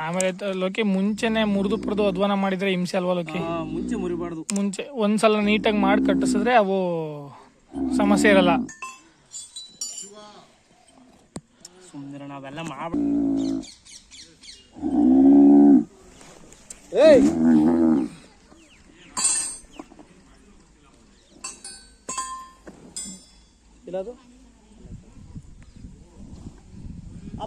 ಆಮೇಲೆ ಲೋಕಿ ಮುಂಚೆನೆ ಮುರಿದು ಪುರಿದು ಅಧ್ವಾನ ಮಾಡಿದ್ರೆ ಹಿಂಸೆ ಅಲ್ವಾ ಲೋಕಿ? ಮುಂಚೆ ಮುರಿಬಾರ್ದು. ಮುಂಚೆ ಒಂದ್ಸಲ ನೀಟಾಗಿ ಮಾಡಿ ಕಟ್ಟಿಸಿದ್ರೆ ಅವು ಸಮಸ್ಯೆ ಇರಲ್ಲ. ಸುಮ್ಮನೆ ನಾವೆಲ್ಲ ಇಲ್ಲ ಅದು ಆ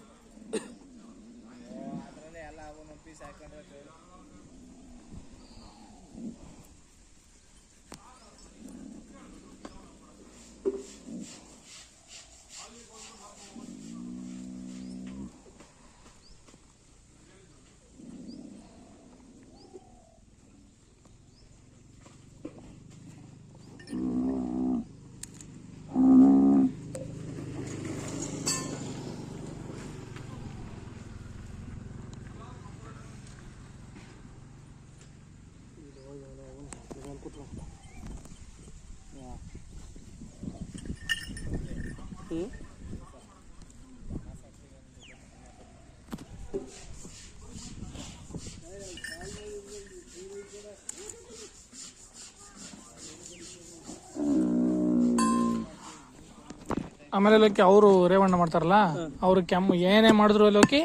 ಆಮೇಲೆ ಲೋಕಿ ಅವರು ರೇವಣ್ಣ ಮಾಡ್ತಾರಲ್ಲ ಅವ್ರು ಕೆಮ್ಮು ಏನೇ ಮಾಡಿದ್ರು ಲೋಕಿ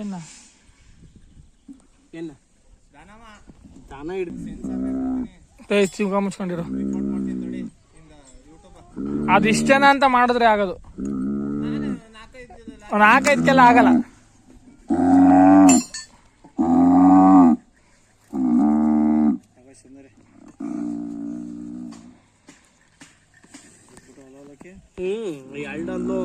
ಏನ? ಏನ? ದಾನ ಹಿಡ್ದು ಮುಚ್ಕೊಂಡಿರು. ಅದಿಷ್ಟೇನ ಅಂತ ಮಾಡಿದ್ರೆ ಆಗೋದು. ನಾಲ್ಕೈದಕ್ಕೆಲ್ಲ ಆಗಲ್ಲ. ಹ್ಞೂ ಎರಡಲ್ಲೂ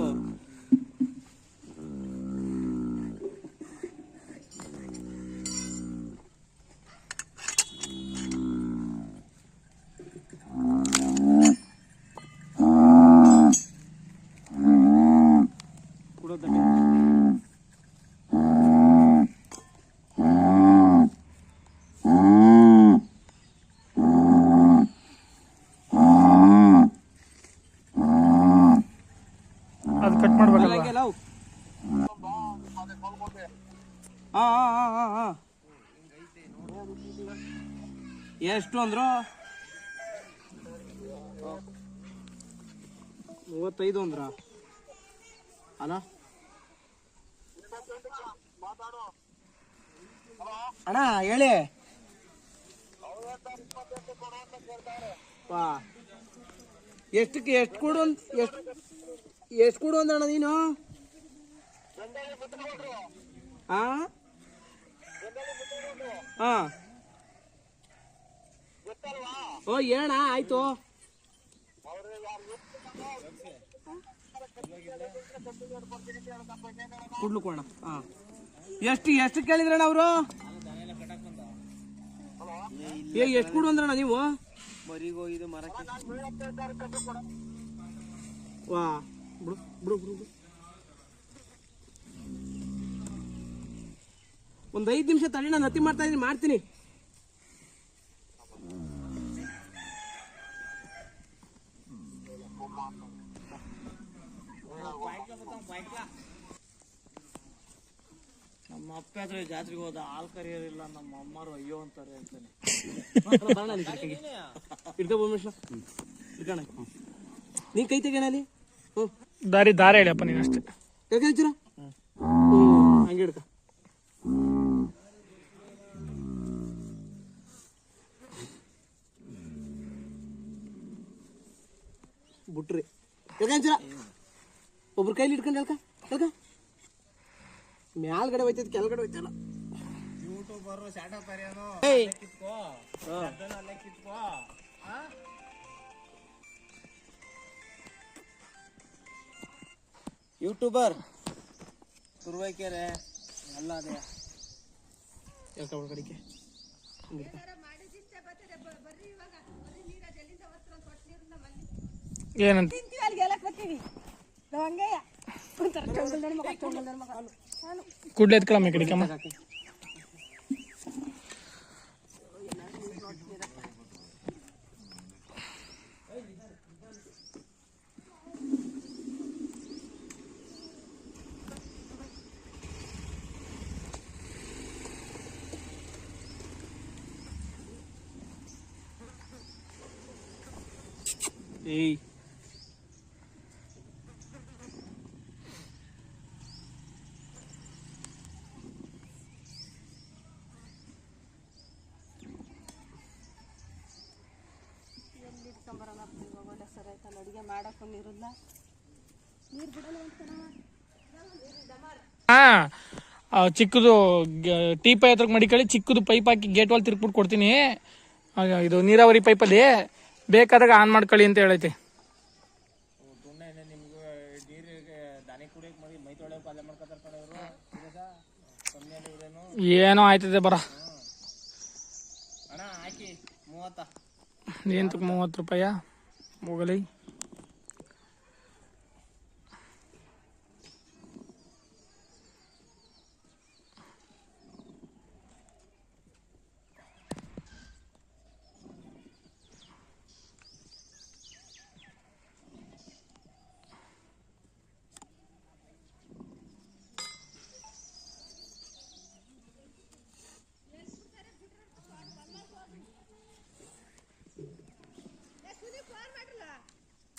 ಅದು ಕಟ್ ಹಾ ಎಷ್ಟು ಅಂದ್ರು? ಮೂವತ್ತೈದು ಅಂದ್ರ. ಅಲ್ಲ ಅಣ್ಣ ಹೇಳಿ. ಎಷ್ಟಕ್ಕೆ ಎಷ್ಟು ಕೊಡು ಎಷ್ಟು ಎಷ್ಟು ಕೊಡು ಅಂದಣ್ಣ ನೀನು? ಹಾ ಹಾ ಓ ಏಣ ಆಯ್ತು. ಕುಡ್ಲು ಕೋಣ ಹಾ ಎಷ್ಟು ಎಷ್ಟು ಕೇಳಿದ್ರಣ್ಣ ಅವರು? ಏ ಎಷ್ಟು ಕೊಡು ಅಂದ್ರಣ್ಣ ನೀವು? ಇದು ಮರಕ್ಕೆ ವಾ. ಬಿಡು ಬಿಡು ಬಿಡು ಒಂದ್ ಐದು ನಿಮಿಷ ತಡಿ ನಾನು ಅತಿ ಮಾಡ್ತಾ ಇದೀನಿ ಮಾಡ್ತೀನಿ. ನಮ್ಮ ಅಪ್ಪ ಹತ್ರ ಜಾತ್ರೆಗೆ ಹೋದ ಹಾಲು ಕರಿಯೋರಿಲ್ಲ ನಮ್ಮ ಅಮ್ಮರು ಅಯ್ಯೋ ಅಂತಾರೆ ಅಂತಾನೆ. ಇಡ್ಕೊ ನಿಮಿಷ ಇಡ್ಕಣ ನೀ ಕೈ ತೆಗೋಣ ಅಲ್ಲಿ? ಹ್ಞೂ ದಾರಿ ದಾರಿ ಹೇಳಿಯಪ್ಪ ನೀನು ಅಷ್ಟೇ. ಯಾಕೆ ಹಚ್ಚಿರ ಹಂಗೆ ಹಿಡ್ಕ ಬಿಟ್ರಿ. ಯಾಕೆ ಹಚ್ಚಿರ ಒಬ್ರು ಕೈಲಿ ಇಟ್ಕೊಂಡು ಹೇಳ್ಕ ಹೇಳ್ಕ. ಮ್ಯಾಲ್ಗಡೆ ಹೋಯ್ತೈತಿ ಕೆಳಗಡೆ ಹೋಯ್ತಲ್ಲ. ಯೂಟ್ಯೂಬರ್ ತುರ್ವೈಕೆರೆ ಎಲ್ಲ ಅಲ್ಲೇ ಯಾಕೆ ಅವ್ರ ಏನಂತ? ತಿಂತೀವಿ ಅಲ್ಲಿಗೆ ಎಲ್ಲ ಚೊಂಗಲ್ ನನ್ ಮಗ ನಾನು. ಕುಡ್ಲೆ ಎತ್ಕೊಳಮ್ಮ ಈ ಕಡೆಗೆ ಅಡುಗೆ ಮಾಡಕ್ಕೂ ನೀರಿಲ್ಲ ನೀರು ಬಿಡಲ್ಲ ಹಾ ಆ, ಚಿಕ್ಕದು ಟೀ ಪೈ ಹತ್ರಕ್ಕೆ ಮಡಿಕೊಳ್ಳಿ ಚಿಕ್ಕದು ಪೈಪ್ ಹಾಕಿ ಗೇಟ್ ವಾಲ್ ತಿರ್ಗ್ಬಿಟ್ಟು ಕೊಡ್ತೀನಿ. ಇದು ನೀರಾವರಿ ಪೈಪಲ್ಲಿ ಬೇಕಾದಾಗ ಆನ್ ಮಾಡ್ಕೊಳ್ಳಿ ಅಂತ ಹೇಳೈತಿ. ಏನೋ ಆಯ್ತದೆ ಬರ. ಅಣ್ಣ ಹಾಕಿ ಮೂವತ್ತ. ಎಂತಕ್ಕೆ ಮೂವತ್ತು ರೂಪಾಯ? ಹೋಗಲಿ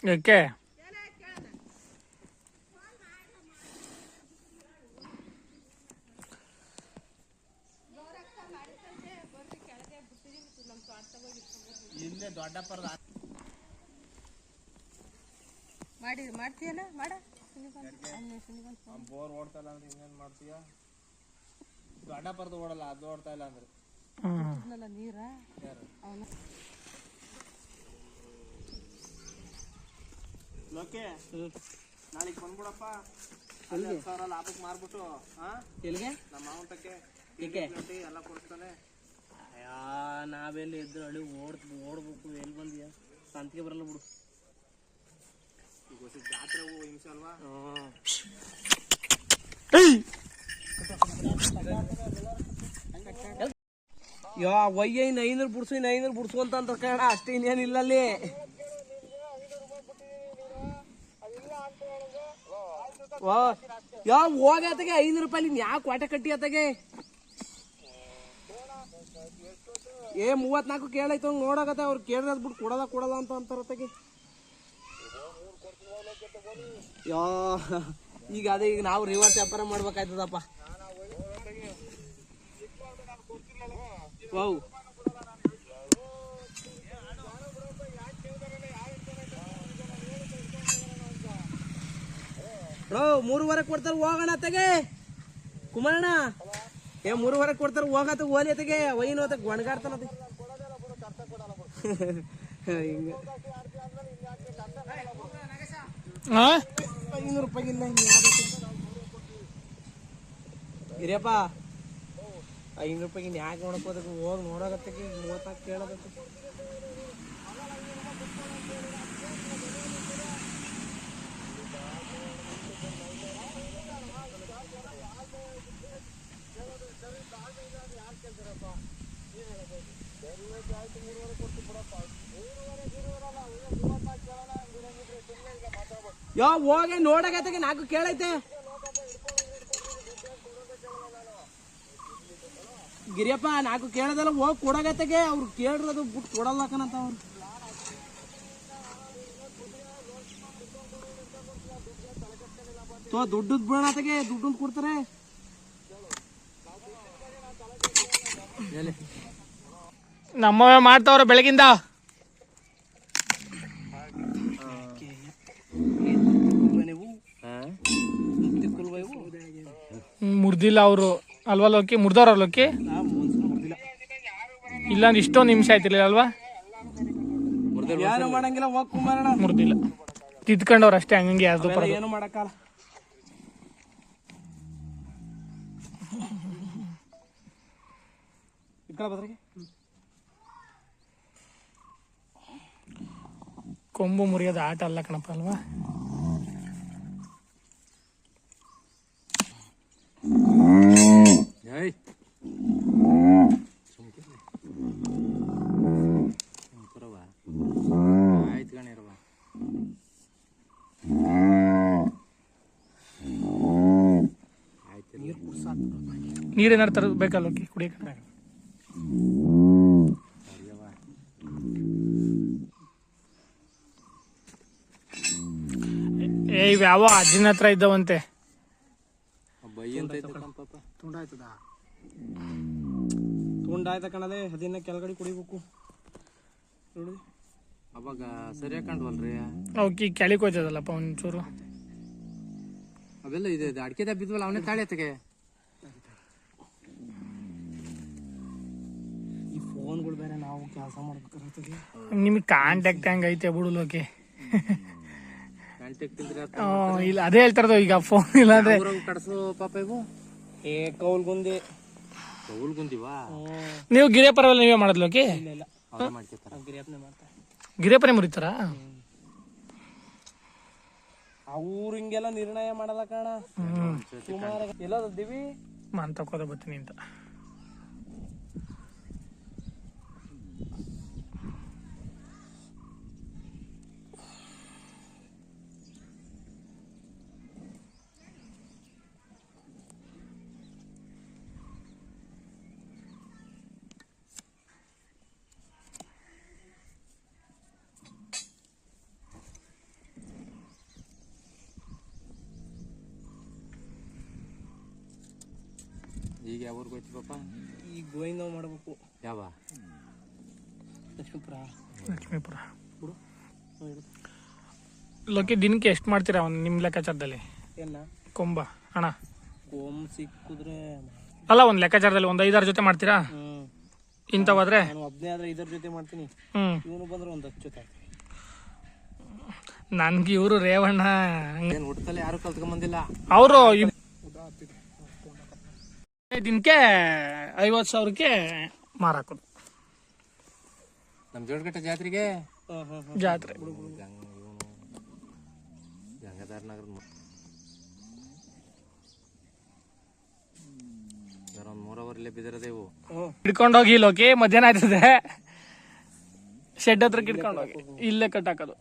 ಯಾಕೆ ಇಲ್ಲೇ ದೊಡ್ಡಪ್ಪರದ ಮಾಡಿ ಮಾಡ್ತೀಯಲ್ಲ? ಮಾಡ. ಬೋರ್ ಓಡ್ತಾ ಇಲ್ಲ ಅಂದ್ರೆ ಇನ್ನೇನ್ ಮಾಡ್ತೀಯ? ದೊಡ್ಡಪ್ಪರ್ದು ಓಡಲ್ಲ ಅದು ಓಡ್ತಾ ಇಲ್ಲ ಅಂದ್ರೆ. ಹ್ಮ್. ನೀರ? ಲೋಕೆ ನಾಳೆಗೆ ಬಂದ್ಬಿಡಪ್ಪ. ಅಲ್ಲಿ ಹತ್ತು ಸಾವಿರ ಲಾಭಕ್ಕೆ ಮಾರ್ಬಿಟ್ಟು ಹಾ ಎಲ್ಲಿಗೆ? ನಮ್ಮ ಮಾವನ್ ತಕ್ಕೆ ಏಕೆ ಎಲ್ಲ ಕೊಡ್ತಾನೆ. ಅಯ್ಯಾ ನಾವೆಲ್ಲಿ ಇದ್ರೆ ಹಳ್ಳಿ ಓಡ್ ಓಡ್ಬೇಕು. ಎಲ್ಲಿ ಬಂದಿಯ? ಸಂತಿಗೆ ಬರಲ್ಲ ಬಿಡು. ಈಗ ಜಾತ್ರೆ ಹೋಗೋ ಹಿಂಸೆ ಅಲ್ವಾ? ಯಾ ಒಯ್ಯ ಇನ್ನು ಐನೂರು ಬಿಡ್ಸು ಇನ್ನು ಐನೂರು ಬಿಡ್ಸು ಅಂತ ಅಂತ ಕಣ ಅಷ್ಟೇ ಇನ್ನೇನಿಲ್ಲ ಅಲ್ಲಿ ವಾ. ಯಾ ಹೋಗತ್ತಗೆ ಐನೂರು ರೂಪಾಯಿ ಯಾಕೆ ಕೋಟೆ ಕಟ್ಟಿ ಅತ್ತಗೆ ಏ, ಮೂವತ್ನಾಲ್ಕು ಕೇಳಾಯ್ತು ಹಂಗೆ ನೋಡಕತ್ತೆ, ಅವ್ರು ಕೇಳಿರೋದ್ ಬಿಟ್ಟು ಕೊಡದ ಕೊಡಲ್ಲ ಅಂತ ಅಂತಾರತ್ತಗೆ ಯಾ, ಈಗ ಅದೇ, ಈಗ ನಾವು ರಿವರ್ಸ್ ವ್ಯಾಪಾರ ಮಾಡ್ಬೇಕಾಯ್ತದಪ್ಪ. ವಾವ್. ಬ್ರೋ ಮೂರುವರೆ ಕೊಡ್ತಾರೆ ಹೋಗೋಣ ತೆಗೆ. ಕುಮಾರಣ್ಣ. ಏ ಮೂರುವರೆ ಕೊಡ್ತಾರೆ ಹೋಗತ್ತ ಓಲಿ ತೆಗೆ. ವೈನ್ ಹೋತ ಗೊಣಗಾಡ್ತಾನತೆ ಹಿರಿಯಪ್ಪ ಐನೂರು ರೂಪಾಯಿ ಇಲ್ಲ ಇರಿಯಪ್ಪ ಐನೂರು ರೂಪಾಯಿ ಯಾಕೆ ನೋಡಕ್ ಹೋದಕ್ಕೆ ಹೋಗಿ ನೋಡಕತ್ತಕ್ಕೆ ಮೂವತ್ತಾಕ್ ಕೇಳೋದಕ್ಕೆ ಯೋ, ಹೋಗಿ ನೋಡಕತ್ತಗೆ ನಾಲ್ಕು ಕೇಳೈತೆ. ಗಿರಿಯಪ್ಪ, ನಾಲ್ಕು ಕೇಳದಲ್ಲ, ಹೋಗಿ ಕೊಡಗತ್ತಗೆ ಅವ್ರು ಕೇಳಿರೋದು ಬಿಟ್ಟು ಕೊಡಲ್ಲ ಕಣಂತ ಅವ್ರು. ತೋ ದುಡ್ಡು ಬೀಳತ್ತಗೆ ದುಡ್ಡು ಕೊಡ್ತಾರೆ. ನಮ್ಮವೇ ಮಾಡ್ತಾವ್ರ ಬೆಳಗಿಂದ ನೀವು ಹ್ಮ್, ಮುರ್ದಿಲ್ಲ ಅವರು. ಅಲ್ವಾ ಲೋಕಿ? ಮುರ್ದವ್ರ ಲೋಕಿ? ಇಲ್ಲ ಇಷ್ಟೊಂದು ನಿಮಿಷ ಆಯ್ತಿರ್ಲಿಲ್ಲ ಅಲ್ವಾ? ಮುರ್ದಿಲ್ಲ. ತಿದ್ಕೊಂಡವ್ರು ಅಷ್ಟೇ ಹಂಗಂಗೆ ಯಾರ್ದು ಅವೆಲ್ಲ ಏನು ಮಾಡಕ್ಕಲ್ಲ. ಕೊಂಬು ಮುರಿಯೋದು ಆಟ ಅಲ್ಲ ಕಣಪ್ಪ ಅಲ್ವಾ? ನೀರೇನಾರು ತರಬೇಕಲ್ಲ ಲೋಕಿ ಕುಡಿಯಕ್ಕೆ? ಏ ಇವ್ಯಾವ ಅಜ್ಜಿನ ಹತ್ರ ಇದ್ದವಂತೆ? ತುಂಡಾಯ್ತದ? ತುಂಡಾಯ್ತ ಕಣದೆ ಅದನ್ನ ಕೆಳಗಡೆ ಕುಡಿಬೇಕು. ನೋಡಿ. ಅವಾಗ ಸರಿಯಾಗಿ ಕಂಡ್ವಲ್ರಿ ಅವಕ್ಕೆ ಕೆಳಗೆ ಹೋಯ್ತದಲ್ಲಪ್ಪ ಒಂಚೂರು. ಅವೆಲ್ಲ ಇದೆ ಅಡಿಕೆ ಬಿದ್ವಲ್ಲ ಅವನೇ ತಾಳೆ ಈ ಫೋನ್ಗಳು ಬೇರೆ ನಾವು ಕೆಲಸ ಮಾಡ್ಬೇಕಾಗ್ತದೆ. ನಿಮಗೆ ಕಾಂಟ್ಯಾಕ್ಟ್ ಹಂಗೈತೆ ಬಿಡು ಲೋಕೆ? ಇಲ್ಲ ಅದೇ ಹೇಳ್ತಾರದು ಈಗ ಫೋನ್ ಇಲ್ಲ ಅಂದ್ರೆ. ಕಟ್ಸು ಪಾಪ ಇವು? ಏ ಕೌಲ್ಗುಂದಿ. ಕೌಲ್ ಗುಂದಿವಾ ನೀವು ಗಿರೇ ಪರವಲ್ಲ ನೀವೇ ಮಾಡೋದು ಲೋಕಿ? ಇಲ್ಲ ಇಲ್ಲ. ಗಿರಿಯಪ್ಪನೆ ಮಾಡ್ತಾರೆ ಗಿರೇ ಪರಿ ಮುರಿತಾರ? ಅವ್ರು ಹಿಂಗೆಲ್ಲ ನಿರ್ಣಯ ಮಾಡಲ್ಲ ಕಾಣ. ಸುಮಾರು ಎಲ್ಲದ ದಿವಿ ಮನ್ ತಕೋದ ಬರ್ತೀನಿ ಅಂತ. ಈಗ ಯಾವ ಊರಿಗೆ ಹೋಯ್ತು ಪಾಪ ಈ ಗೋವಿಂದ ಮಾಡ್ಬೇಕು. ಯಾವ? ಲಕ್ಷ್ಮೀಪುರ. ಲಕ್ಷ್ಮೀಪುರ. ಲೋಕೆ ದಿನಕ್ಕೆ ಎಷ್ಟು ಮಾಡ್ತೀರಾ ಅವ್ನು ನಿಮ್ಮ ಲೆಕ್ಕಾಚಾರದಲ್ಲಿ? ಎಲ್ಲ ಕೊಂಬ ಹಣ. ಕೊಂಬ ಸಿಕ್ಕಿದ್ರೆ ಅಲ್ಲ ಒಂದು ಲೆಕ್ಕಾಚಾರದಲ್ಲಿ ಒಂದು ಐದಾರು ಜೊತೆ ಮಾಡ್ತೀರಾ? ಇಂಥವಾದ್ರೆ? ನಾನು ಒಬ್ನೇ ಆದ್ರೆ ಇದರ ಜೊತೆ ಮಾಡ್ತೀನಿ. ಇವನು ಬಂದ್ರೆ ಒಂದು ಹತ್ತು ಜೊತೆ ನನ್ಗೆ ಇವರು ರೇವಣ್ಣ. ಹಂಗೇನು ಏನ್ ಹುಟ್ಟದಲ್ಲಿ ಯಾರು ಕಲ್ತ್ಕೊಂಡ್ ಅವರು ದಿನಕ್ಕೆ ಐವತ್ ಸಾವಿರಕ್ಕೆ ಮಾರಾಕೋದು ನಮ್ ಜೋಡಗಟ್ಟ ಜಾತ್ರೆಗೆ? ಜಾತ್ರೆ. ಗಂಗಾಧರ ನಗರ ಒಂದ್ ಮೂರವರ್ಲೆ ಬಿದಿರದೆ ಇವು. ಹ್ಞೂ ಹಿಡ್ಕೊಂಡೋಗಿ ಲೋಕಿ ಮಧ್ಯಾಹ್ನ ಆಯ್ತದೆ. ಶೆಡ್ ಹತ್ರ ಹಿಡ್ಕೊಂಡೋಗಿ ಇಲ್ಲೇ ಕಟ್ಟಾಕೋದು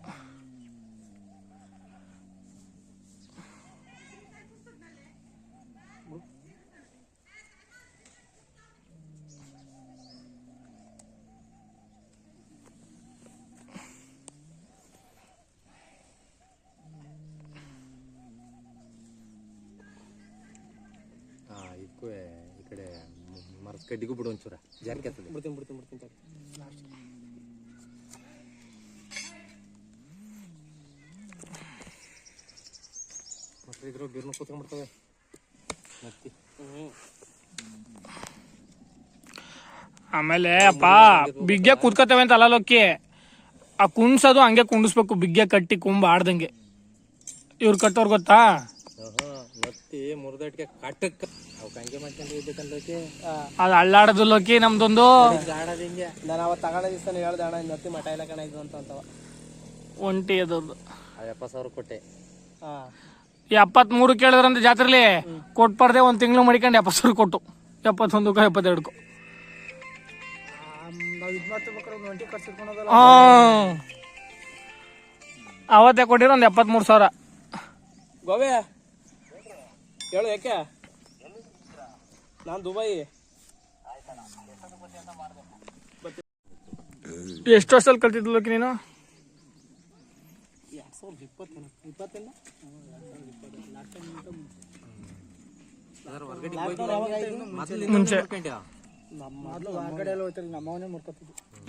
ಹಾ ಇದಕ್ಕೂ ಈ ಕಡೆ ಮರದ ಕಡ್ಡಿಗೂ ಬಿಡು ಒಂಚೂರ. ಜಾರ್ಕೆ ಆಗ್ತದೆ. ಬಿಡ್ತೀನಿ ಬಿಡ್ತೀನಿ ಬಿಡ್ತೀನಿ ಮತ್ತೆ ಇದ್ರ ಬಿರ್ನು ಕೂತ್ಕೊಂಡ್ಬಿಡ್ತವೆ ಮತ್ತೆ. ಆಮೇಲೆ ಅಪ್ಪ ಬಿಗ್ಗೆ ಕೂತ್ಕೋತೇವೆ ಅಂತ ಅಲ್ಲ ಲೋಕಿ. ಆ ಕುಣ್ಸೋದು ಹಂಗೆ ಕುಂಡಿಸ್ಬೇಕು ಬಿಗ್ಗೆ ಕಟ್ಟಿ ಕುಂಬ ಆಡ್ದಂಗೆ. ಇವ್ರು ಕಟ್ಟೋರ್ ಗೊತ್ತಾ? ಮತ್ತೆ ಮುರಿದಟ್ಗೆ ಕಟ್ಟಕ್ಕ. ಅದು ಅಳ್ಳಾಡೋದು ಲೋಕಿ ನಮ್ದೊಂದು. ಆಡೋದು ಹಿಂಗೆ ನಾನು ಅವತ್ತು ತಗೊಂಡ ದಿವಸ ಹೇಳ್ದೆ ಅಣ್ಣ ಇನ್ನೊತ್ತಿ ಮಠ ಇಲ್ಲ ಕಣ ಇದು ಅಂತ ಅಂತವ. ಒಂಟಿ ಅದೊಂದು. ಎಪ್ಪತ್ತು ಸಾವಿರ ಕೊಟ್ಟೆ. ಹಾಂ ಎಪ್ಪತ್ಮೂರು ಕೇಳಿದ್ರಂತ ಜಾತ್ರೆಲಿ ಕೊಟ್ಬಾರ್ದೆ ಒಂದು ತಿಂಗಳು ಮಡಿಕೊಂಡು ಎಪ್ಪತ್ತು ಸಾವಿರ ಕೊಟ್ಟು. ಎಪ್ಪತ್ತೊಂದಕ್ಕೂ ಎಪ್ಪತ್ತೆರಡಕ್ಕೂ ಕಟ್ಸಿಟ್ಕೊಳೋದಲ್ಲ ಆ. ಅವತ್ತೇ ಕೊಟ್ಟಿರೋ ಒಂದು ಎಪ್ಪತ್ಮೂರು ಸಾವಿರ. ಗೋವೆ ಹೇಳು ಯಾಕೆ? ನಾನು ದುಬೈ. ಎಷ್ಟು ವರ್ಷದಲ್ಲಿ ಕಲ್ತಿದ್ಲು ಲೋಕಿ ನೀನು? ಎರಡು ಸಾವಿರದ ಇಪ್ಪತ್ತೇನು ಇಪ್ಪತ್ತಿಲ್ಲ ಮುಂಚೆ.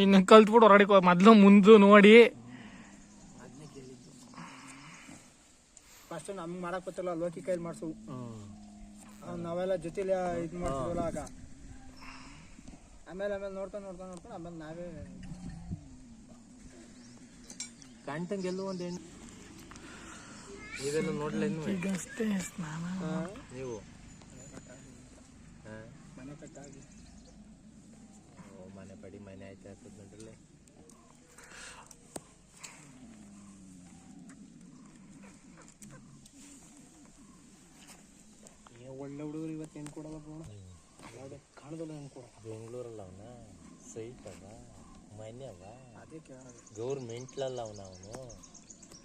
ಇನ್ನು ಕಲ್ತ್ಬಿಟ್ಟು ಹೊರಗಡೆ ಮೊದ್ಲು ಮುಂದೆ ನೋಡಿ. ಫಸ್ಟ್ ನಮ್ಗೆ ಮಾಡಕ್ ಗೊತ್ತಿಲ್ಲ ಲೋಕಿ ಕೈಲಿ ಮಾಡ್ಸು. ನಾವೆಲ್ಲ ಜೊತೆಲಿ ಇದು ಮಾಡ್ತಿದ್ವಲ್ಲ ಆಗ. ಆಮೇಲೆ ಆಮೇಲೆ ನೋಡ್ತಾ ನೋಡ್ತಾ ನೋಡ್ತಾ ಆಮೇಲೆ ನಾವೇ ಕಂಟಂಗೆ ಗೆಲ್ಲು ಒಂದು ಹೆಣ್ಣು. ಇದೆಲ್ಲ ನೋಡ್ಲ ಈಗಷ್ಟೇ ಸ್ನಾನ. ನೀವು? ಹಾ? ಮನೆ ಕಟ್ಟಾಗಿ. ಓ, ಮನೆ ಪಡಿ ಮನೆ ಆಯ್ತು ಆಗ್ತದೆ ನೋಡ್ರಲ್ಲೇ ಏ ಒಳ್ಳೆ ಹುಡುಗರು ಇವತ್ತು ಹೆಣ್ಣು ಕೊಡಲ್ಲ ಬೋಣ ಯಾವುದೇ ಕಾಣದಲ್ಲ ಹೆಣ್ಣು ಕೊಡ ಬೆಂಗಳೂರಲ್ಲ ಅವನ ಸೈಟ್ ಅವ ಮನೆ ಅವ ಗೌರ್ಮೆಂಟ್ಲಲ್ಲ ಅವನ ಅವನು?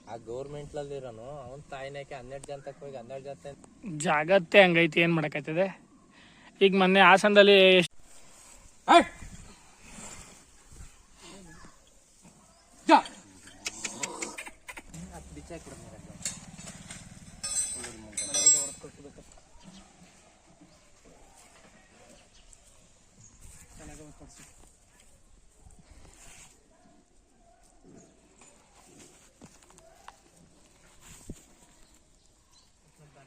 ಆ ಗೌರ್ಮೆಂಟ್ಲಲ್ಲಿ ಇರೋನು ಅವನ ತಾಯಿನಾಕೆ ಹನ್ನೆರಡು ಜನ ತಕ್ಕ ಹೋಗಿ ಹನ್ನೆರಡು ಜನ ಜಾಗತ್ತೆ ಹಂಗೈತಿ ಏನ್ ಮಾಡಕತ್ತಿದೆ? ಈಗ ಮೊನ್ನೆ ಹಾಸನದಲ್ಲಿ ಎಷ್ಟ್- ಕೊಟ್ಬಿಟ್ಟು ಚೆನ್ನಾಗಿ ತರಿಸಿ ಹ್ಮ್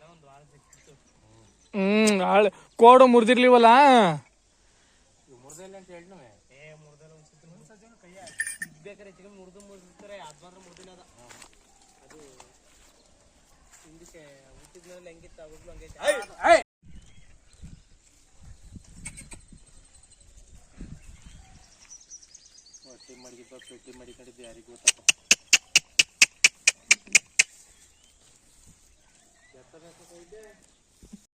ಹಾಳ್ ಕೋಡು ಮುರಿದಿರ್ಲಿವಲ್ಲ ಮುರ್ದಿಲ್ಲ ಅಂತ ಹೇಳ್ನು ಏ ಮುರ್ದಲ್ಲ ಒಂದ್ಸತಿ ಬೇಕಾರೆ ಚಿಕನ್ ಮುರಿದು ಮುರಿದಿರ್ತಾರೆ ಅದು ಮಾತ್ರ ಮುರ್ದಿಲ್ಲ ಅದ ಅದು ಹಿಂದಕ್ಕೆ ಹುಟ್ಟಿದ್ಮೇಲೆ ಹೆಂಗಿತ್ತು ಅವಾಗ್ಲೂ ಕೋಡು ಹೊಟ್ಟೆ ಮಡಗಿದ್ದ ಪೆಟ್ಟಿ ಮಡಿಕೊಂಡಿದ್ದು ಯಾರಿಗೂ ಗೊತ್ತಪ್ಪ Taga sa kayo